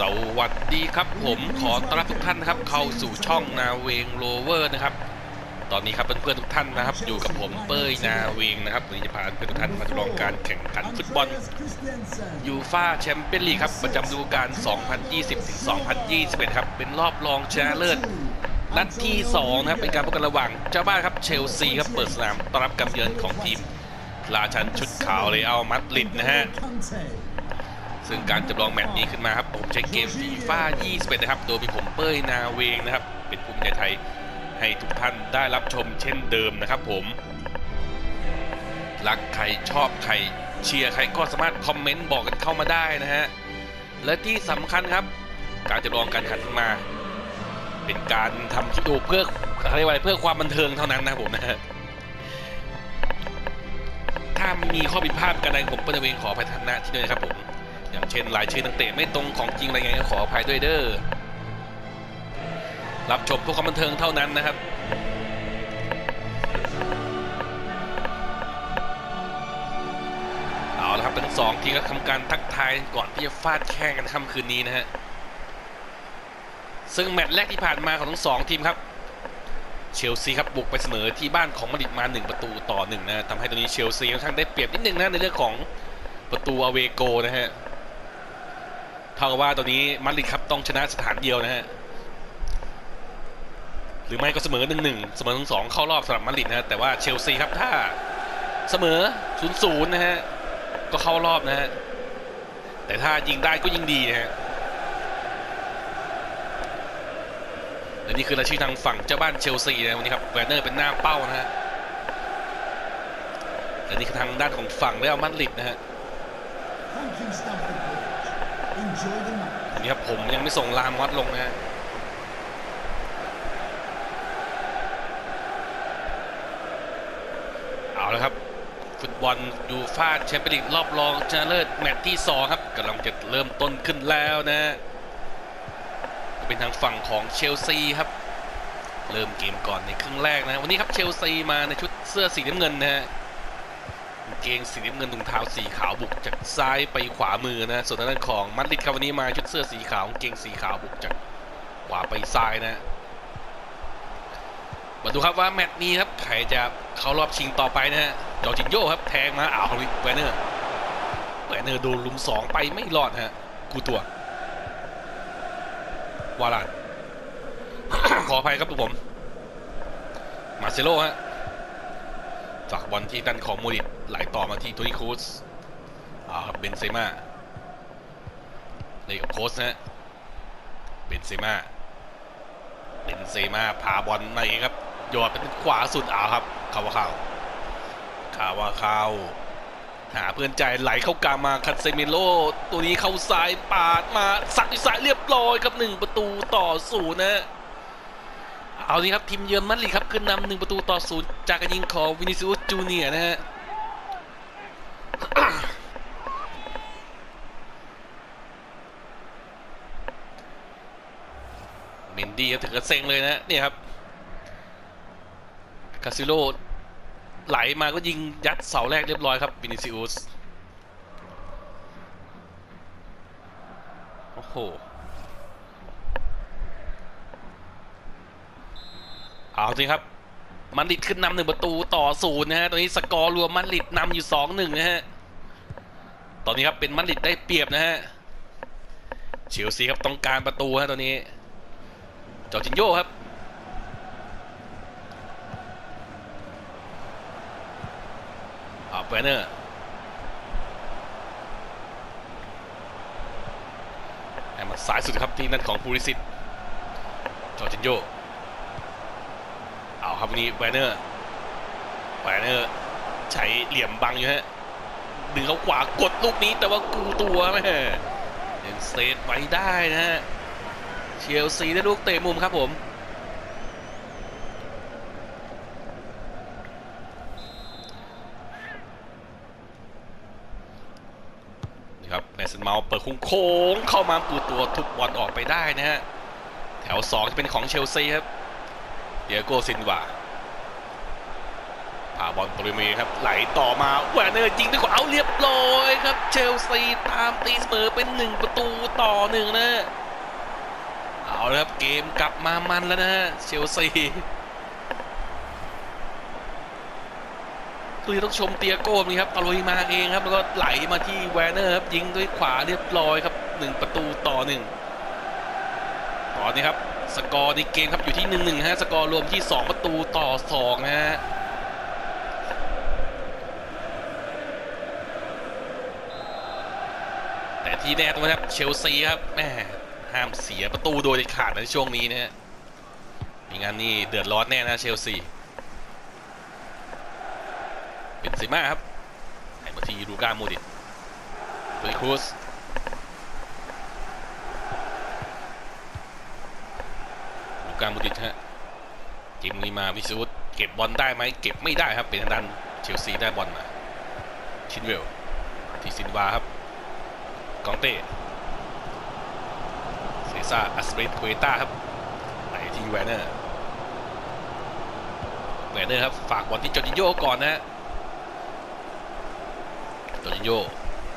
สวัสดีครับผมขอต้อนรับทุกท่านนะครับ เข้าสู่ช่องนาเวงโรเวอร์นะครับ ตอนนี้ครับเพื่อนๆทุกท่านนะครับ อยู่กับผมเป้ยนาเวงนะครับวันนี้จะพาเพื่อนๆทุกท่านมาทดลองการแข่งขันฟุตบอลยูฟาแชมเปี้ยนลีกครับประจำฤดูกาล 2020-2021 ครับเป็นรอบรองชนะเลิศนัดที่2นะครับเป็นการพบกันระหว่างเจ้าบ้านครับเชลซีครับเปิดสนามต้อนรับการเยือนของทีมราชันชุดขาวเลยเอามัดลิดนะฮะ ซึ่งการจำลองแมตช์นี้ขึ้นมาครับผมใช้เกมฟีฟ่า21 นะครับ โดยมีผมเป้ยนาเวงนะครับ เป็นภูมิใจไทยให้ทุกท่านได้รับชมเช่นเดิมนะครับผม รักใครชอบใครเชียร์ใครก็สามารถคอมเมนต์บอกกันเข้ามาได้นะฮะ และที่สำคัญครับ การจำลองการขันมา เป็นการทำคลิปดีโอเพื่อเขาเรียกว่าเพื่อความบันเทิงเท่านั้นนะผมนะฮะถ้ามีข้อผิดพลาดกันใดผมเปิ้ลเองขออภัยท่านหน้าที่ด้วยนะครับผม อย่างเช่นรายชื่อนักเตะไม่ตรงของจริงอะไรเงี้ยขออภัยด้วยเด้อรับชมพื่อความบันเทิงเท่านั้นนะครับเอาละครับทั้งสองทีมก็ทำการทักทายก่อนที่จะฟาดแข่งกันค่ำคืนนี้นะฮะซึ่งแมตช์แรกที่ผ่านมาของทั้งสองทีมครับเชลซีครับบุกไปเสมอที่บ้านของมาดริดมา 1 ประตูต่อหนึ่งนะทำให้ตอนนี้เชลซีค่อนข้างได้เปรียบนิดนึงนะในเรื่องของประตูอเวโกนะฮะ เท่ากับว่าตอนนี้มาดริดครับต้องชนะสถานเดียวนะฮะหรือไม่ก็เสมอหนึ่งหนึ่งเสมอทั้งสองเข้ารอบสำหรับมาดริดนะฮะแต่ว่าเชลซีครับถ้าเสมอศูนย์ศูนย์นะฮะก็เข้ารอบนะฮะแต่ถ้ายิงได้ก็ยิงดีนะฮะและนี่คือรายชื่อทางฝั่งเจ้าบ้านเชลซีนะวันนี้ครับแวนเนอร์เป็นหน้าเป้านะฮะและนี่คือทางด้านของฝั่งเรอัลมาดริดนะฮะ วันนี้ครับผมยังไม่ส่งลามอสลงนะเอาละครับ ฟุตบอลยูฟาแชมเปี้ยนลีกรอบรองชนะเลิศแมตช์ที่2ครับกำลังจะเริ่มต้นขึ้นแล้วนะ เป็นทางฝั่งของเชลซีครับ เริ่มเกมก่อนในครึ่งแรกนะ วันนี้ครับเชลซีมาในชุดเสื้อสีน้ำเงินนะฮะ เกงสีน้ำเงินถุงเท้าสีขาวบุกจากซ้ายไปขวามือนะส่วนทางด้านของมาดริดครับวันนี้มาชุดเสื้อสีขาวกางเกงสีขาวบุกจากขวาไปซ้ายนะมาดูครับว่าแมตช์นี้ครับใครจะเข้ารอบชิงต่อไปนะฮะจอจินโญ่ครับแทงมาอ้าวแวนเนอร์แวนเนอร์โดนลุมสองไปไม่รอดฮะกูตัววาลานขออภัยครับทุกผม มาเซโลฮะฝากบอลที่ด้านของโมดิต ไหลต่อมาที่โทนี่ครูสอ่าเบนเซม่าเลยกับโค้ชนะเบนเซม่าเบนเซม่าพาบอลมาเองครับโยอดเป็นขวาสุดอาวครับคาวาเข้าคาวาเข้าหาเพื่อนใจไหลเข้ากลางมาคันเซเมโลตัวนี้เข้าซ้ายปาดมาสักซ้ายเรียบร้อยครับหนึ่งประตูต่อศูนย์นะเอานี้ครับทีมเยือนมาดริดครับขึ้นนำหนึ่งประตูต่อศูนย์จากการยิงของวินิซิอุสจูเนียนะฮะ เมนดี้ครับถึงกับเซ็งเลยนะเนี่ยครับคาซิโลไหลมาก็ยิงยัดเสาแรกเรียบร้อยครับวินิซิอุสโอ้โห เอาสิครับ มันลิดขึ้นนำหนึ่งประตูต่อศูนย์นะฮะ ตอนนี้สกอร์รวมมันลิดนำอยู่สองหนึ่งนะฮะ ตอนนี้ครับเป็นมันลิดได้เปรียบนะฮะ เชลซีครับต้องการประตูฮะตอนนี้ จอจินโญ่ครับอ่าแวเนอร์แอมมาซ้ายสุดครับที่นั่นของพูริสิตจอร์จินโย ครับวันนี้แวนเนอร์แวนเนอร์ใช้เหลี่ยมบังอยู่ฮะดึงเขาขวากดลูกนี้แต่ว่ากูตัวแม่ยังเซฟไว้ได้นะฮะเชลซีได้ลูกเตะมุมครับผมนี่ครับเนสันเมาส์เปิดโค้งเข้ามาปูตัวทุบบอลออกไปได้นะฮะ แถว 2 จะเป็นของเชลซีครับ เดียโกซินวาพาาบอลบริเวณครับ ไหลต่อมาแวนเนอร์ยิงด้วยขวาเอาเรียบร้อยครับ เชลซีตามตีเสมอเป็นหนึ่งประตูต่อหนึ่งนะเอาละครับเกมกลับมามันแล้วนะเชลซีตุยต้องชมเตียโก้นี่ครับตะลุยมาเองครับ แล้วก็ไหลมาที่แวนเนอร์ครับยิงด้วยขวาเรียบร้อยครับหนึ่งประตูต่อหนึ่งตอนนี้ครับ สกอร์ในเกมครับอยู่ที่หนึ่งหนึ่งฮะสกอร์รวมที่สองประตูต่อสองนะฮะแต่ที่แน่ตรงนะครับเชลซีครับแม่ห้ามเสียประตูโดยเด็ดขาดในช่วงนี้นะฮะมีงานนี่เดือดร้อนแน่นะเชลซีเป็นซิม่าครับให้มาที่ลูก้าโมดิตโดยครูส กาโมดิตฮะจิมนีมาวิสูตเก็บบอลได้ไหมเก็บไม่ได้ครับเป็นทางด้านเชลซีได้บอลมาชินเวลทีซินวาครับกองเต้เซซ่าอัสเปรตโคเอต้าครับไหลที่แวนเนอร์แวนเนอร์ครับฝากบอลที่จอร์จิโยก่อนนะฮะจอร์จิโย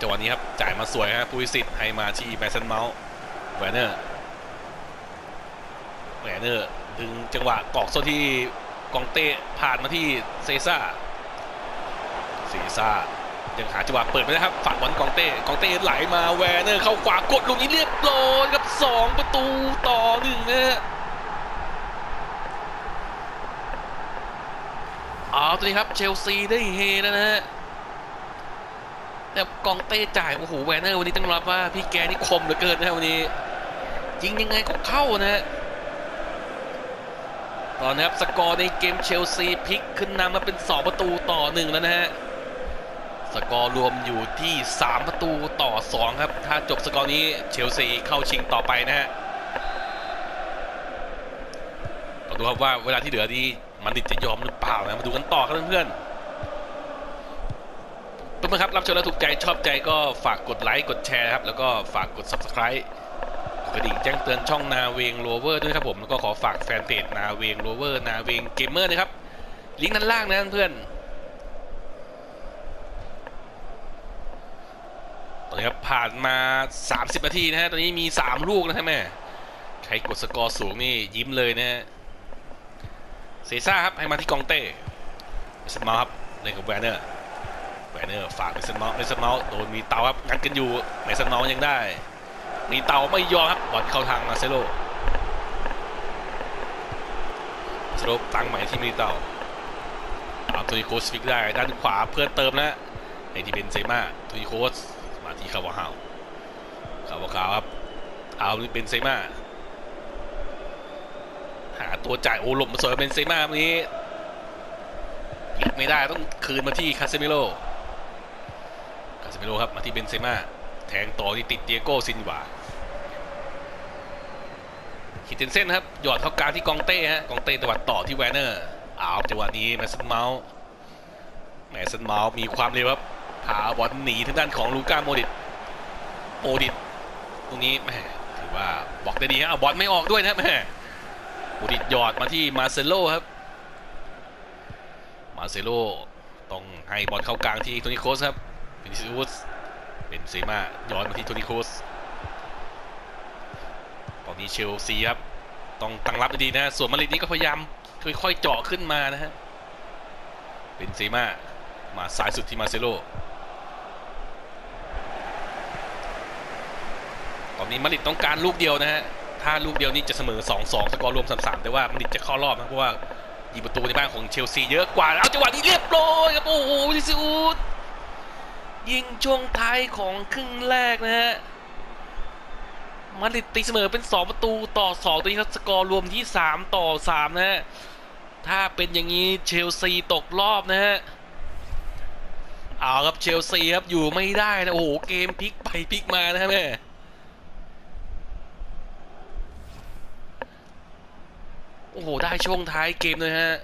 จังหวะนี้ครับจ่ายมาสวยฮะพูวิสิตให้มาที่แมสันเมาส์แวนเนอร์ แวนเนอร์ดึงจังหวะตอกโซที่กองเต้ผ่านมาที่เซซ่าเซซ่ายังหาจังหวะเปิดไม่ได้ครับฝากบอลกองเต้กองเต้ไหลมาแวร์เนอร์เข้าขวากดลูกนี้เรียบร้อยครับสองประตูต่อหนึ่งนะฮะเอตัวนี้ครับเชลซีได้เฮแล้วนะฮะแต่กองเต้จ่ายโอ้โหแวร์เนอร์วันนี้ต้องรับว่าพี่แกนี่คมเหลือเกินนะฮะวันนี้ยิงยังไงก็เข้านะฮะ ตอนนี้ครับสกอร์ในเกมเชลซีพลิกขึ้นนำมาเป็น 2 ประตูต่อหนึ่งแล้วนะฮะสกอร์รวมอยู่ที่ 3 ประตูต่อ 2 ครับ ถ้าจบสกอร์นี้เชลซีเข้าชิงต่อไปนะฮะเราดูครับว่าเวลาที่เหลือนี้มันดิดจะยอมหรือเปล่านะมาดูกันต่อครับเพื่อนๆเพื่อนๆครับรับชมแล้วถูกใจชอบใจก็ฝากกดไลค์กดแชร์ครับแล้วก็ฝากกด subscribe กระดิ่งแจ้งเตือนช่องนาเวงโรเวอร์ด้วยครับผม แล้วก็ขอฝากแฟนเพจนาเวงโรเวอร์นาเวงเกมเมอร์นะครับ ลิงก์ด้านล่างนะเพื่อนตอนนี้ครับผ่านมา 30 นาทีนะฮะ ตอนนี้มี 3 ลูกนะฮะแม่ ใครกดสกอร์สูงนี่ยิ้มเลยนะฮะ เซซ่าครับ ให้มาที่กองเต้เมสันมาส์ครับเล่นกับแวนเนอร์แวนเนอร์ฝากเมสันเมาส์เมสันเมาส์โดนมีเตาครับ งัดกันอยู่เมสันเมาส์ยังได้ มีเตาไม่ยอมครับบอลเข้าทางมาเซโลมาเซโลตั้งใหม่ที่มีเตาเอาตัวโคสฟิกได้ด้านขวาเพื่อเติมนะไอ้ที่เป็นเซมาทุยโคสมาที่คาวาฮาวคาวาฮาวครับเอานี่เป็นเซมาหาตัวจ่ายโอ้หลบมาสวยเป็นเซมาวันนี้ยิบไม่ได้ต้องคืนมาที่คาเซมิโลคาเซมิโลครับมาที่เบนเซมาแทงต่อที่ติดเตียโก้ซินวา คิดเทนเส้นครับหยอดเข้ากลางที่กองเต้ฮะกองเต้ตวัดต่อที่แวนเนอร์เอาจังหวะนี้แมสซันเมาส์แมสซันเมาส์มีความเร็วครับพาบอลหนีทางด้านของลูก้าโมดิตโมดิตตรงนี้แหมถือว่าบอกได้ดีฮะเอาบอลไม่ออกด้วยนะแหมโมดิตหยอดมาที่มาเซโลครับ มาเซโลต้องให้บอลเข้ากลางที่โทนิโคสครับฟินิซิอุสเป็นเซมาย้อนมาที่โทนิโคส นนี้เชลซีครับ ต้องตั้งรับดีนะ ส่วนมาริดนี่ก็พยายามค่อยๆเจาะขึ้นมานะฮะ เป็นเซมามาซ้ายสุดที่มาเซโล ตอนนี้มาริดต้องการลูกเดียวนะฮะ ถ้าลูกเดียวนี้จะเสมอ 2-2 สกอร์รวม 3-3 แต่ว่ามาริดจะเข้ารอบนะเพราะว่ายิงประตูในบ้านของเชลซีเยอะกว่า เอาจังหวะนี้เรียบร้อยครับ โอ้โหวิซิอุสยิงช่วงท้ายของครึ่งแรกนะฮะ มาดริดตีเสมอเป็น 2 ประตูต่อ 2 ตัวนี้ครับสกอร์รวมที่ 3 ต่อ 3 นะฮะ ถ้าเป็นอย่างนี้เชลซีตกรอบนะฮะ เอาครับเชลซีครับอยู่ไม่ได้นะ โอ้โห เกมพลิกไปพลิกมานะฮะแม่โอ้โห ได้ช่วงท้ายเกมเลยฮะ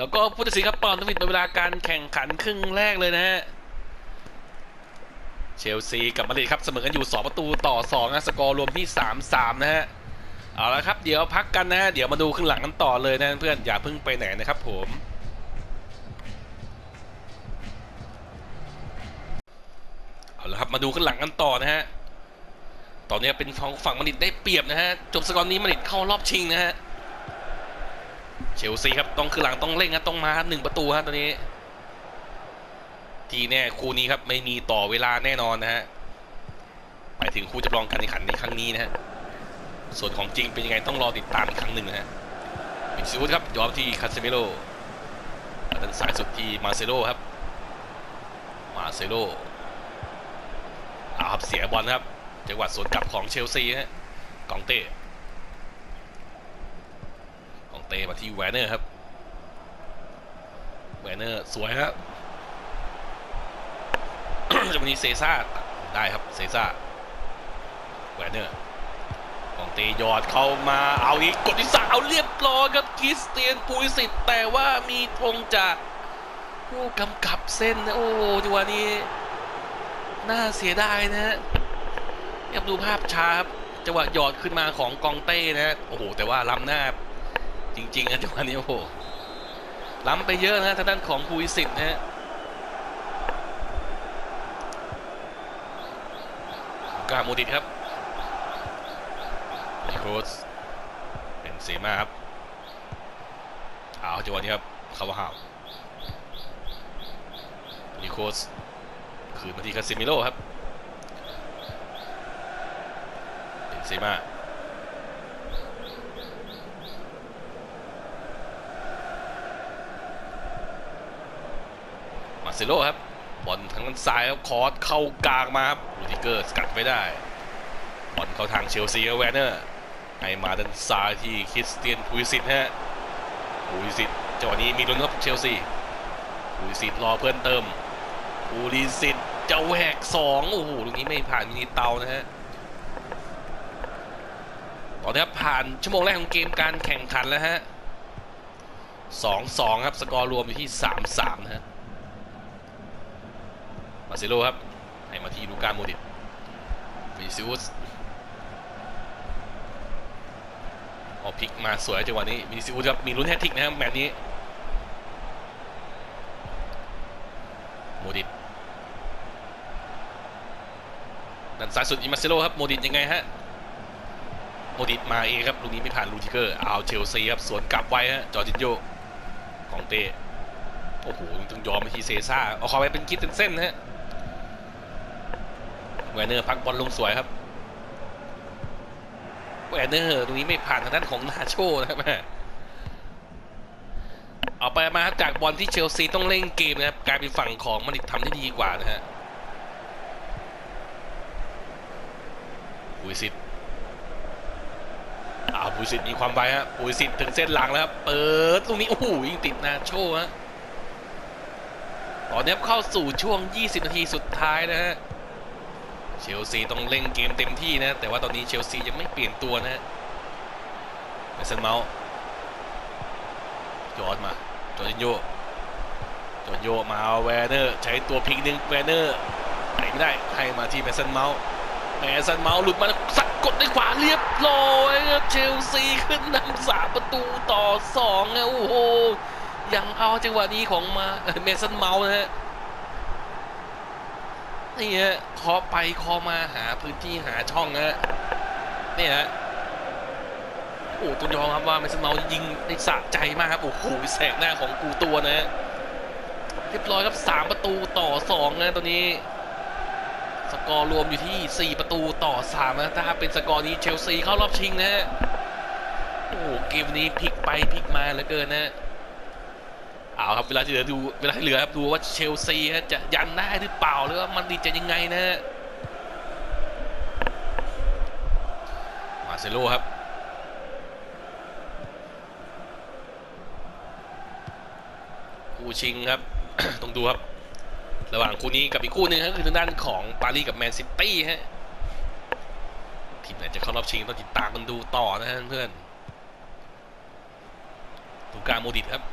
แล้วก็ผู้ตัดสินครับปอนทวิตในเวลาการแข่งขันครึ่งแรกเลยนะฮะเชลซีกับมาดริดครับเสมอกันอยู่ 2 ประตูต่อ2นะสกอร์รวมที่ 3-3 นะฮะเอาละครับเดี๋ยวพักกันนะฮะเดี๋ยวมาดูข้างหลังกันต่อเลยนะเพื่อนอย่าเพิ่งไปไหนนะครับผมเอาละครับมาดูข้างหลังกันต่อนะฮะตอนนี้เป็นของฝั่งมาดริดได้เปรียบนะฮะจบสกอร์นี้มาดริดเข้ารอบชิงนะฮะ เชลซีครับต้องคือหลังต้องเร่งนะต้องมาหนึ่งประตูฮะตอนนี้ ทีแน่คู่นี้ครับไม่มีต่อเวลาแน่นอนนะฮะหมายถึงคู่จำลองการแข่งขันในครั้งนี้นะฮะส่วนของจริงเป็นยังไงต้องรอติดตามอีกครั้งหนึ่งนะฮะวินซิวุสครับยอมที่คาเซเมโลด้านซ้ายสุดที่มาเซโลครับ มาเซโลอาครับเสียบอลครับจังหวะสวนกลับของเชลซีฮะกองเต้ เต้มาที่แวนเนอร์ครับแวนเนอร์สวยครับจังหวะนี้เซซ่าได้ครับเซซ่าแวนเนอร์ของเตยอดเข้ามาเอาอีกกดที่สาเอาเรียบร้อยครับคริสเตียนปุยสิทธิ์แต่ว่ามีธงจากผู้กำกับเส้นนะโอ้จังหวะนี้น่าเสียดายนะฮะอยากดูภาพช้าครับจังหวะหยอดขึ้นมาของกองเต้นะฮะโอ้โหแต่ว่าล้ำหน้า จริงๆนะจังหวะนี้โอ้โหล้ำไปเยอะนะทางด้านของปุยสิทธิ์นะฮะกาโมดิตครับนิโคสเป็นเซมาครับเอาจังหวะนี้ครับคาวาฮาวนิโคสคืนมาที่คาซิมิโลครับเป็นเซมา มาเซโลครับบอลทางด้านซ้ายครับคอร์สเข้ากลางมาครับลูติเกอร์สกัดไว้ได้บอลเข้าทางเชลซีแวนเนอร์ให้มาด้านซ้ายที่คริสเตียนพูลิสิตฮะพูลิสิตจังหวะนี้มีลุ้นครับเชลซีพูลิสิตรอเพื่อนเติมพูลิสิตจะแหวกสองโอ้โหลูกนี้ไม่ผ่านมินิเตานะฮะตอนนี้ครับผ่านชั่วโมงแรกของเกมการแข่งขันแล้วฮะสองสองครับสกอร์รวมอยู่ที่สามสามนะฮะ มาเซโลครับ ให้มาที่ลูก้าโมดิตวิซิอุสออกพลิกมาสวยจังหวะนี้วิซิอุสครับ มีลุ้นแฮตทิกนะครับแมตช์นี้ โมดิตด้านซ้ายสุดอิมาเซโลครับ โมดิตยังไงฮะ โมดิตมาเองครับ ลูกนี้ไม่ผ่านลูทิเกอร์ เอาเชลซีครับ สวนกลับไว้ฮะ จอร์จินโยของเตโอ้โหต้องยอมไปทีเซซ่า เอาเข้าไปเป็นคิดเป็นเส้นนะฮะ แวนเนอร์พักบอลลงสวยครับแวนเนอร์ตรงนี้ไม่ผ่านทางด้านของนาโชนะครับแม่เอาไปมาจากบอลที่เชลซีต้องเล่นเกมนะครับกลายเป็นฝั่งของมันดิทำได้ดีกว่านะฮะปุยสิทธิ์อาปุยสิทธิ์มีความไวฮะปุยสิทธิ์ถึงเส้นหลังแล้วครับเปิดตรงนี้โอ้โหยิงติดนาโชฮะตอนนี้เข้าสู่ช่วง 20 นาทีสุดท้ายนะฮะ เชลซีต้องเล่นเกมเต็มที่นะ แต่ว่าตอนนี้เชลซียังไม่เปลี่ยนตัวนะฮะเมสันเมาส์จอดมาจอร์จินโยจอร์จินโยมาเอาแวนเนอร์ใช้ตัวพลิกหนึ่งแวนเนอร์ไหนไม่ได้ให้มาที่เมสันเมาส์เมสันเมาส์หลุดมาสักกดด้วยขวาเรียบร้อยครับเชลซีขึ้นนำสามประตูต่อสองนะโอ้โหยังเอาจังหวะนี้ของมาเมสันเมาส์นะฮะ นี่ฮะเคาะไปเคาะมาหาพื้นที่หาช่องนะฮะนี่ฮะโอ้ต้องยอมครับว่าเมสันเมาส์ยิงได้สะใจมากครับโอ้โหแสกหน้าของกูตัวนะฮะเรียบร้อยครับสามประตูต่อสองนะตอนนี้ สกอร์รวมอยู่ที่ 4 ประตูต่อ3นะถ้าเป็นสกอร์นี้เชลซีเข้ารอบชิงนะฮะโอ้โหเกมนี้พลิกไปพลิกมาเหลือเกินนะ เอาครับเวลาที่เหลือดูเวลาที่เหลือครับดูว่าเชลซีฮะจะยันได้หรือเปล่าหรือว่ามันดีจะยังไงนะฮะมาเซโลครับคู่ชิงครับต้องดูครับ ระหว่างคู่นี้กับอีกคู่หนึ่งก็คือทางด้านของปารีสกับแมนซิตี้ฮะทีมไหนจะเข้ารอบชิงต้องติดตามมันดูต่อนะฮะเพื่อนดูการโมดิตครับ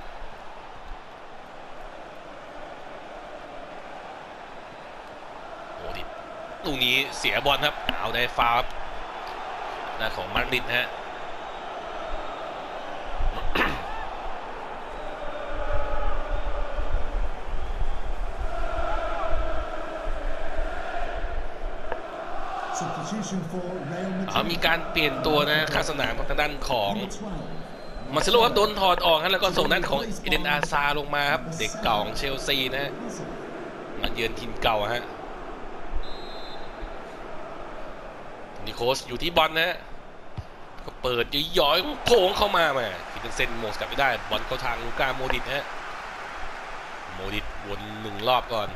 โมดิต ลูกนี้เสียบอลครับเอาได้ฟาวล์ครับหน้าของมาดริดนะฮะ Substitution for Real เอา Madrid. มีการเปลี่ยนตัวนะข้างสนามทางด้านของ Number 12. มาร์เซโลครับโดนถอดออกครับแล้วก็ส่งด้านของเอเดนอาซาลงมาครับ เด็กเก่าของเชลซีนะฮะมาเยือนทีมเก่าฮะนิ โคสอยู่ที่บอลนะฮะก็เปิดย้อยโผงเข้ามาแม่คิดเป็นเซนโมสกัดไม่ได้บอลเข้าทางลูก้าโมดิตนะฮะโมดิตวนหนึ่งรอบก่อน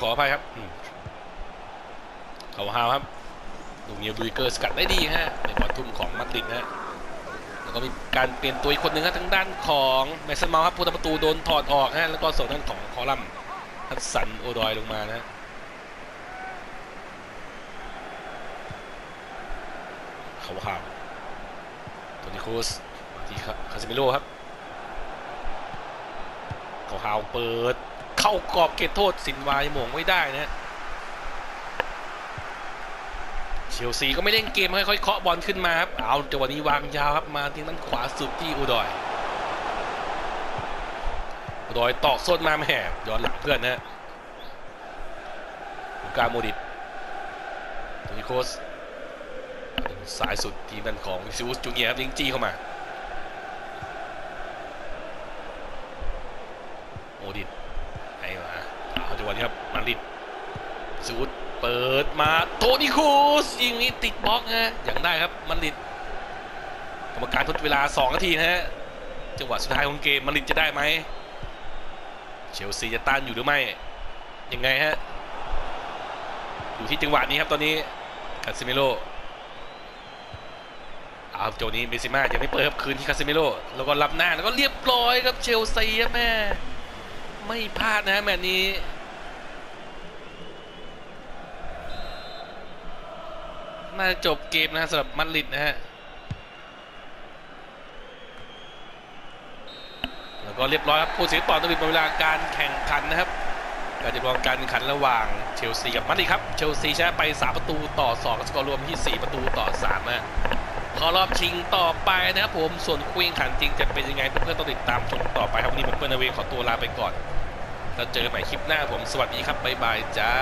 ขออภัยครับเขาฮาวครับลูกนี้ดูริเกอร์สกัดได้ดีฮะในบอลทุ่มของมาดริดนะฮะแล้วก็มีการเปลี่ยนตัวอีกคนหนึ่งครับทางด้านของแมสเซนมาส์ครับผู้ทำประตูโดนถอดออกฮะแล้วก็ส่งด้านของคอลัมน์ ฮัตสันโอดอยลงมานะเขาข่าวโทนี่คูสที่คาซิเมโร่ครับเขาข่าวเปิด เข้ากรอบเขตโทษสินวายหมงไม่ได้นะเชลซีก็ไม่เล่นเกมค่อยๆเคาะบอลขึ้นมาครับเอาจังหวะนี้วางยาวครับมาที่ด้านขวาสุดที่อุดอย อุดอยตอกส้นมาแหมย้อนหลังเพื่อนนะฮะลูกาโมดิตโทนิโคสสายสุดทีมด้นของซิอุสจูเนียร์ครับยิงจี้เข้ามาโมดิตให้มาเอาจังหวะนี้ครับมาริดซิอุสเปิดมาโทนิโคสยิงนี้ติดบล็อกฮะอย่างได้ครับมันริดกรรมการทดเวลา 2 นาทีนะฮะจังหวะสุดท้ายของเกมมันริดจะได้ไหม เชลซีจะต้านอยู่หรือไม่ยังไงฮะอยู่ที่จังหวะนี้ครับตอนนี้คาซิเมโลเอาโจนี้เบซิม่ายังไม่เปิดครับคืนที่คาซิเมโลแล้วก็รับหน้าแล้วก็เรียบร้อยครับเชลซีครับแม่ไม่พลาดนะแมตช์นี้น่าจบเกมนะสำหรับมาดริดนะฮะ แล้ว ก็เรียบร้อยครับผู้เสียต่อต้องเป็นเวลาการแข่งขันนะครับการจำลองการแข่งขันระหว่างเชลซีกับมาดริดครับเชลซีชนะไป 3 ประตูต่อ2สกอร์รวมที่ 4 ประตูต่อ3นะขอรอบชิงต่อไปนะครับผมส่วนคุยแข่งขันจริงจะเป็นยังไงเพื่อนๆต้องติดตามชมต่อไปครับวันนี้ผมเพื่อนนาเวขอตัวลาไปก่อนแล้วเจอกันใหม่คลิปหน้าผมสวัสดีครับบ๊ายบายจ้า